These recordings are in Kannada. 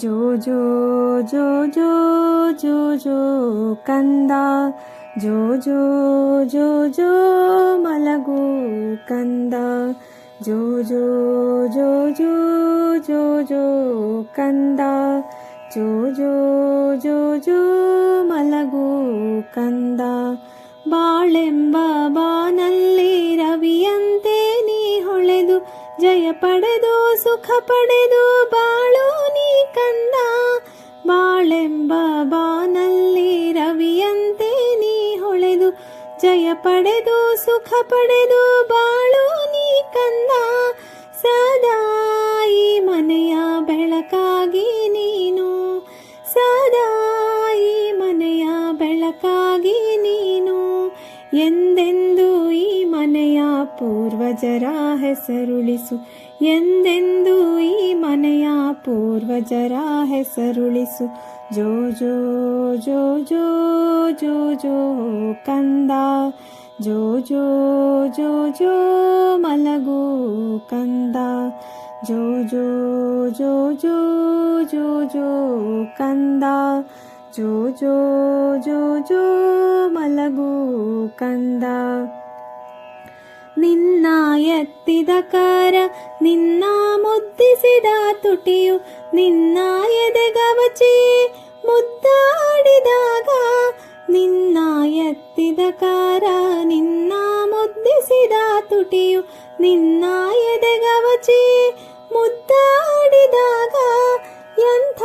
ಜೋ ಜೋ ಜೋ ಜೋ ಜೋ ಜೋ ಕಂದ ಜೋ ಜೋ ಜೋ ಜೋ ಮಲಗು ಕಂದ ಜೋ ಜೋ ಜೋ ಜೋ ಜೋ ಜೋ ಕಂದ ಜೋ ಜೋ ಜೋ ಜೋ ಮಲಗು ಕಂದ ಬಾಳೆಂಬ ಬಾನಲ್ಲಿ ಜಯ ಪಡೆದು, ಸುಖ ಪಡೆದು, ಬಾಳು ನೀ ಕಂದ. ಬಾಳೆಂಬ ಬಾನಲ್ಲಿ ರವಿಯಂತೆ ನೀ ಹೊಳೆದು. ಜಯ ಪಡೆದು, ಸುಖ ಪಡೆದು, ಬಾಳು ನೀ ಕಂದ. ಸದಾ ಈ ಮನೆಯ ಬೆಳಕಾಗಿ ನೀನು. ಸದಾ ಈ ಮನೆಯ ಬೆಳಕಾಗಿ ನೀನು. ಮನೆಯ ಪೂರ್ವಜರ ಹೆಸರುಳಿಸು ಎಂದೆಂದು ಈ ಮನೆಯ ಪೂರ್ವಜರ ಹೆಸರುಳಿಸು ಜೋ ಜೋ ಜೋ ಜೋ ಜೋ ಜೋ ಕಂದ ಜೋ ಜೋ ಜೋ ಜೋ ಮಲಗು ಕಂದ ಜೋ ಜೋ ಜೋ ಜೋ ಜೋ ಜೋ ಕಂದ ಜೋ ಜೋ ಜೋ ಜೋ ಮಲಗು ಕಂದ ನಿನ್ನ ಎತ್ತಿದ ಕರ ನಿನ್ನ ಮುದ್ದಿಸಿದ ತುಟಿಯು ನಿನ್ನ ಎದೆಗವಚಿ ಮುದ್ದಾಡಿದಾಗ ನಿನ್ನ ಎತ್ತಿದ ಕರ ನಿನ್ನ ಮುದ್ದಿಸಿದ ತುಟಿಯು ನಿನ್ನ ಎದೆಗವಚಿ ಮುದ್ದಾಡಿದಾಗ ಎಂಥ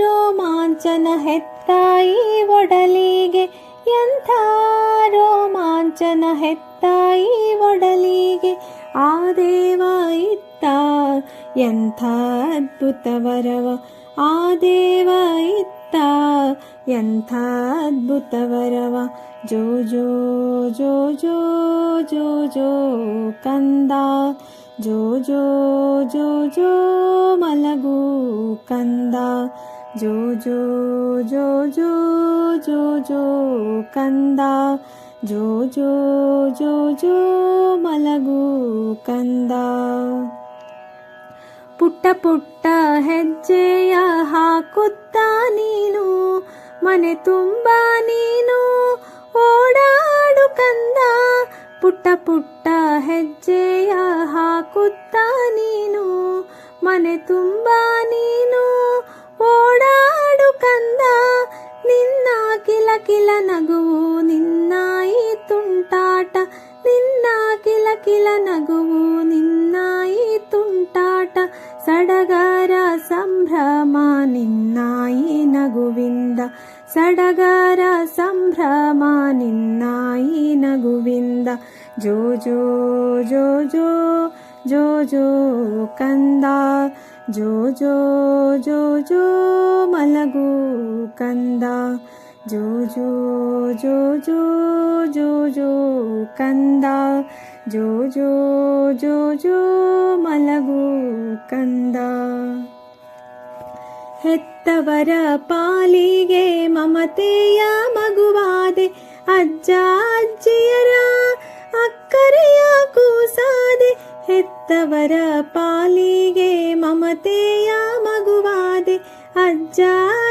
ರೋಮಾಂಚನ ಹೆತ್ತಾಯಿ ಒಡಲಿಗೆ ಎಂಥ ರೋಮಾಂಚನ ಹೆತ್ತಾಯಿ ಒಡಲಿಗೆ ಆ ದೇವ ಇತ್ತ. ಎಂಥ ಅದ್ಭುತ ವರವ ಆ ದೇವ ಇತ್ತ. ಎಂಥ ಅದ್ಭುತ ವರವ. ಜೋ ಜೋ ಜೋ ಜೋ ಜೋ ಜೋ, ಕಂದ. ಜೋ ಜೋ ಜೋ ಜೋ, ಮಲಗು ಕಂದ. ಜೋ ಜೋ ಜೋ ಜೋ ಜೋ ಜೋ ಕಂದ. ಜೋ ಜೋ ಜೋ ಜೋ ಮಲಗು ಕಂದ. ಪುಟ್ಟ ಪುಟ್ಟ ಹೆಜ್ಜೆಯ ಹಾಕುತ್ತ ನೀನು, ಮನೆ ತುಂಬ ನೀನು, ಓಡಾಡು ಕಂದ. ಪುಟ್ಟ ಪುಟ್ಟ ಹೆಜ್ಜೆಯ ಹಾಕುತ್ತ ನೀನು, ಮನೆ ತುಂಬ ನೀನು ಕಿಲ ಕಿಲ ನಗುವು ನಿನ್ನ ಈ ತುಂಟಾಟ. ನಿನ್ನ ಕಿಲ ಕಿಲ ನಗುವು ನಿನ್ನ ಈ ತುಂಟಾಟ. ಸಡಗರ ಸಂಭ್ರಮ ನಿನ್ನ ಈ ನಗುವಿಂದ. ಸಡಗರ ಸಂಭ್ರಮ ನಿನ್ನ ಈ ನಗುವಿಂದ. ಜೋ ಜೋ ಜೋ ಜೋ ಜೋ ಜೋ, ಕಂದ. ಜೋ ಜೋ ಜೋ ಜೋ, ಮಲಗು, ಕಂದ. ಜೋ ಜೋ ಜೋ ಜೋ ಜೋ ಜೋ ಕಂದ, ಜೋ ಜೋ ಜೋ ಜೋ ಮಲಗು ಕಂದ. ಹೆತ್ತವರ ಪಾಲಿಗೆ ಮಮತೆಯ ಮಗುವಾದೆ, ಅಜ್ಜ ಅಜ್ಜಿಯರ ಅಕ್ಕರೆಯ ಕೂಸಾದೆ, ಹೆತ್ತವರ ಪಾಲಿಗೆ ಮಮತೆಯ ಮಗುವಾದೆ, ಅಜ್ಜ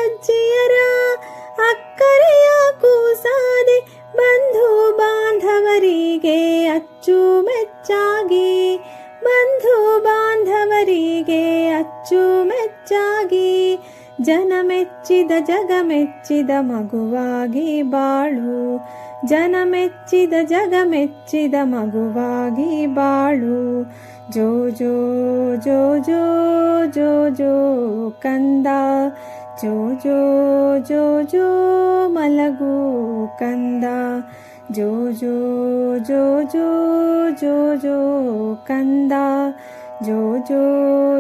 ಅಜ್ಜಿಯರ ಅಕ್ಕರೆಯ ಕೂಸಾದೆ ಬಂಧು ಬಾಂಧವರಿಗೆ ಅಚ್ಚು ಮೆಚ್ಚಾಗಿ. ಬಂಧು ಬಾಂಧವರಿಗೆ ಅಚ್ಚು ಮೆಚ್ಚಾಗಿ. ಜನ ಮೆಚ್ಚಿದ, ಜಗ ಮೆಚ್ಚಿದ ಮಗುವಾಗಿ ಬಾಳು. ಜನ ಮೆಚ್ಚಿದ, ಜಗ ಮೆಚ್ಚಿದ ಮಗುವಾಗಿ ಬಾಳು. ಜೋ ಜೋ ಜೋ ಜೋ ಜೋ ಜೋ ಕಂದ ಜೋ ಜೋ ಜೋ ಜೋ ಮಲಗು ಕಂದ ಜೋ ಜೋ ಜೋ ಜೋ ಜೋ ಜೋ ಕಂದ ಜೋ ಜೋ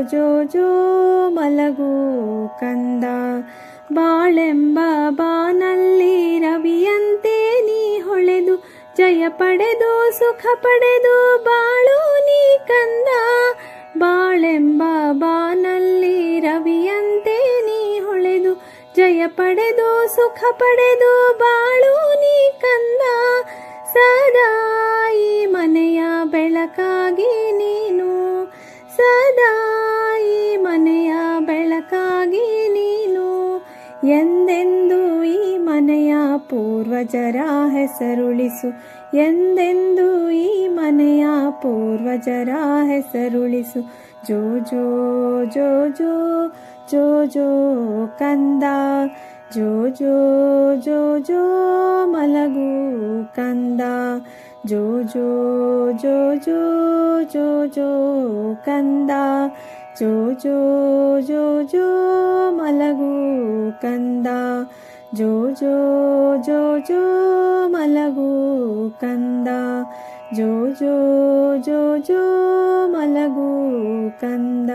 ಜೋ ಜೋ ಮಲಗು ಕಂದ ಬಾಳೆಂಬ ಬಾನಲ್ಲಿ ರವಿಯಂತೆ ನೀ ಹೊಳೆದು ಜಯ ಪಡೆದು ಸುಖ ಪಡೆದು ಬಾಳು ನೀ ಕಂದ ಬಾಳೆಂಬ ಬಾನಲ್ಲಿ ರವಿಯಂತೆ ನೀ ಹೊಳೆದು ಜಯ ಪಡೆದು ಸುಖ ಪಡೆದು ಬಾಳು ನೀ ಕಂದ. ಸದಾ ಈ ಮನೆಯ ಬೆಳಕಾಗಿ ನೀನು ಸದಾ ಈ ಮನೆಯ ಬೆಳಕಾಗಿ ನೀನು. ಎಂದೆಂದು ಮನೆಯ ಪೂರ್ವಜರ ಹೆಸರುಳಿಸು ಎಂದೆಂದು ಈ ಮನೆಯ ಪೂರ್ವಜರ ಹೆಸರುಳಿಸು ಜೋ ಜೋ ಜೋ ಜೋ ಜೋ ಜೋ ಕಂದ ಜೋ ಜೋ ಜೋ ಜೋ ಮಲಗು ಕಂದ ಜೋ ಜೋ ಜೋ ಜೋ ಜೋ ಜೋ ಕಂದ ಜೋ ಜೋ ಜೋ ಜೋ ಮಲಗು ಕಂದ ಜೋ ಜೋ ಜೋ ಜೋ ಮಲಗು ಕಂದ ಜೋ ಜೋ ಜೋ ಜೋ ಮಲಗು ಕಂದ